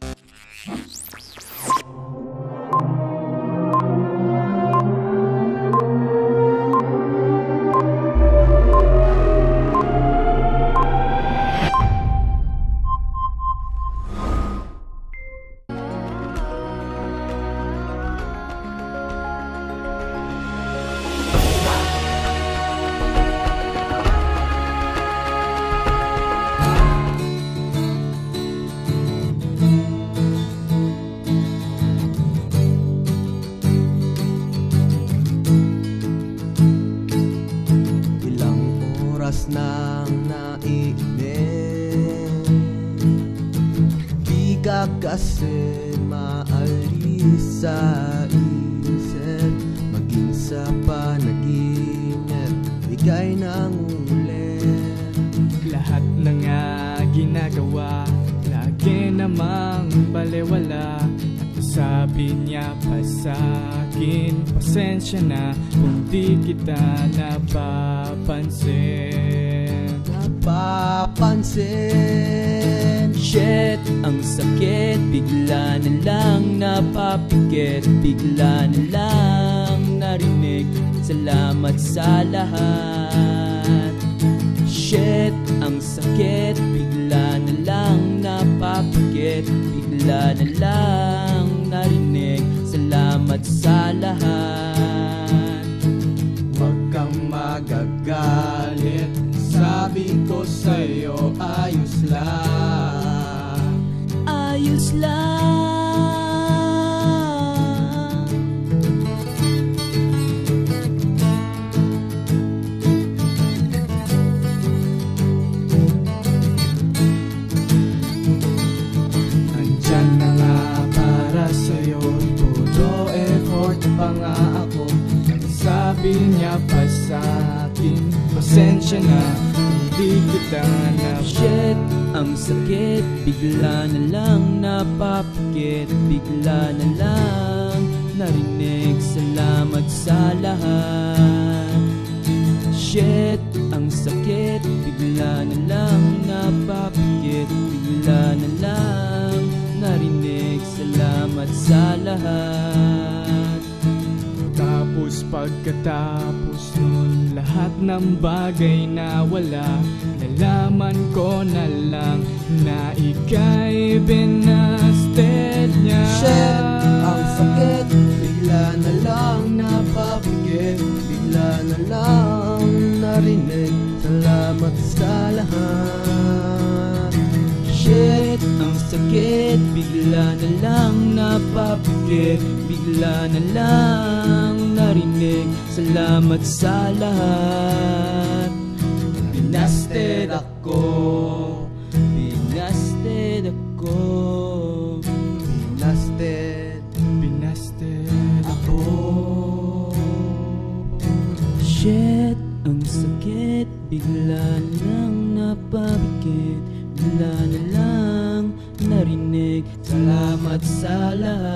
you kasi maalis sa isip. Maging sa panaginip Ika'y nangulit Lahat na nga ginagawa Lagi namang balewala At sabi niya pa sa akin Pasensya na kung di kita napapansin. Napapansin. Shit, ang sakit Bigla na lang napapikit Bigla na lang narinig. Salamat sa lahat. Shit, ang sakit. Bigla na lang napapikit Bigla na lang narinig. Salamat sa lahat. Huwag kang magagalit. Sabi ko sa'yo ayos lang lang Nandyan na nga para sa'yo Todo effort pa ako. Sabi niya pa Pasensya na hindi kita na Shit, ang sakit. Bigla na lang napapakit. Bigla na lang narinig. Salamat sa lahat. Shit, ang sakit. Bigla na lang napapakit. Bigla na lang narinig. Salamat sa lahat. Tapos pagkatapos nun Lahat ng bagay na wala Nalaman ko na lang Na ika'y binasted niya. Shit, ang sakit. Bigla na lang napapikit Bigla na lang narinig. Salamat sa lahat. Shit, ang sakit. Bigla na lang napapikit Bigla na lang narinig. Salamat sa lahat. Binasted ako. Binasted ako. Binasted Binasted ako. Shit, ang sakit. Bigla lang napapikit Bigla na lang narinig. Salamat sa lahat